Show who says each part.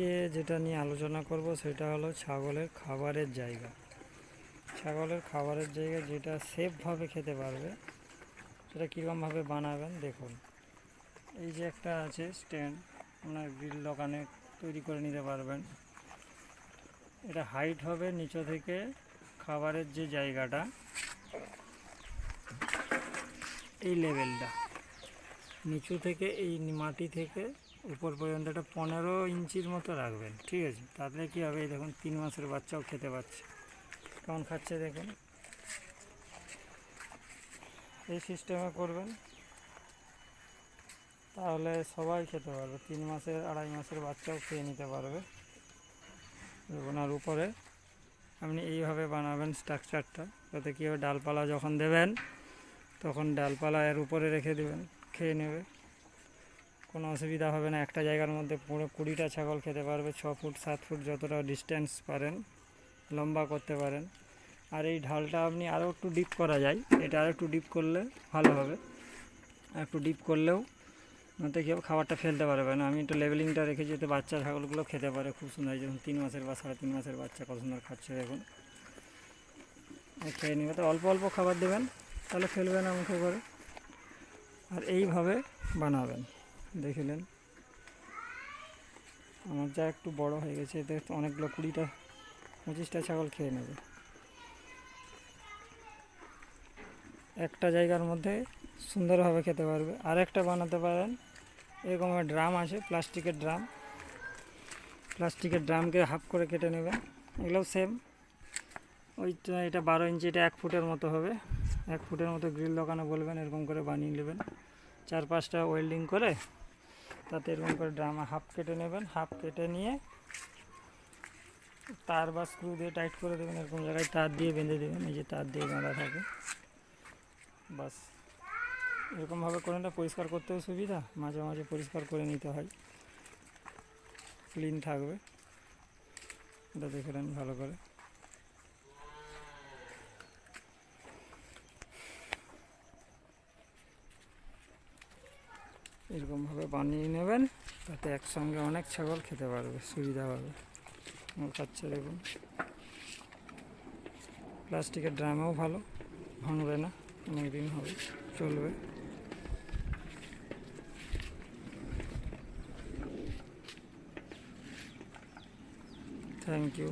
Speaker 1: আজকে যেটা নিয়ে আলোচনা করব সেটা হলো ছাগলের খাবারের জায়গা। ছাগলের খাবারের জায়গা যেটা সেফভাবে খেতে পারবে, সেটা কীরকমভাবে বানাবেন দেখুন। এই যে একটা আছে স্ট্যান্ড, আপনার গ্রিল দোকানে তৈরি করে নিতে পারবেন। এটা হাইট হবে নিচে থেকে খাবারের যে জায়গাটা, এই লেভেলটা। নিচু থেকে এই মাটি থেকে উপর পর্যন্ত একটা পনেরো ইঞ্চির মতো রাখবেন, ঠিক আছে? তাহলে কী হবে, এই দেখুন, তিন মাসের বাচ্চাও খেতে পাচ্ছে। কেমন খাচ্ছে দেখুন? এই সিস্টেমে করবেন, তাহলে সবাই খেতে পারবে। তিন মাসের, আড়াই মাসের বাচ্চাও খেয়ে নিতে পারবে। আর উপরে আপনি এইভাবে বানাবেন স্ট্রাকচারটা, যাতে কী হবে, ডালপালা যখন দেবেন, তখন ডালপালা এর উপরে রেখে দেবেন, খেয়ে নেবে। কোনো অসুবিধা হবে না। একটা জায়গার মধ্যে পুরো কুড়িটা ছাগল খেতে পারবে, ছ ফুট, সাত ফুট যতটা ডিস্টেন্স পারেন, লম্বা করতে পারেন। আর এই ঢালটা আপনি আরও একটু ডিপ করা যায়, এটা আরও একটু ডিপ করলে ভালো হবে। আর একটু ডিপ করলেও নয়তো কেউ খাবারটা ফেলতে পারবে না। আমি একটু লেভেলিংটা রেখেছি যাতে বাচ্চা ছাগলগুলো খেতে পারে খুব সুন্দর। যখন তিন মাসের বা সাড়ে তিন মাসের বাচ্চা কত সুন্দর খাচ্ছে দেখুন। খেয়ে নেবে। তো অল্প অল্প খাবার দেবেন, তাহলে ফেলবে না মুখে করে। আর এইভাবে বানাবেন। দেখিলেন আমার যা একটু বড় হয়ে গেছে, এতে অনেকগুলো কুড়িটা, পঁচিশটা ছাগল খেয়ে নেবে। একটা জায়গার মধ্যে সুন্দরভাবে খেতে পারবে। আর একটা বানাতে পারেন, এরকম ড্রাম আছে, প্লাস্টিকের ড্রাম। প্লাস্টিকের ড্রামকে হাফ করে কেটে নেবেন। এগুলোও সেম ওইটা, এটা বারো ইঞ্চি, এটা এক ফুটের মতো হবে। এক ফুটের মতো গ্রিল দোকানে বলবেন, এরকম করে বানিয়ে নেবেন। চার পাঁচটা ওয়েল্ডিং করে তাতে এরকম করে ড্রামা হাফ কেটে নেবেন, হাফ কেটে নিয়ে তার বা স্ক্রু দিয়ে টাইট করে দেবেন, এরকম জায়গায় তার দিয়ে বেঁধে দেবেন, এই যে তার দিয়ে বাঁধা থাকে। বাস, এরকমভাবে করে না পরিষ্কার করতেও সুবিধা, মাঝে মাঝে পরিষ্কার করে নিতে হয়। ক্লিন থাকবে। এটা দেখে নেন ভালো করে। এরকমভাবে বানিয়ে নেবেন, তাতে একসঙ্গে অনেক ছাগল খেতে পারবে, সুবিধা হবে। খাচ্ছে দেখুন। প্লাস্টিকের ড্রামেও ভালো, ভাঙবে না অনেক দিন হবে, চলবে। Thank you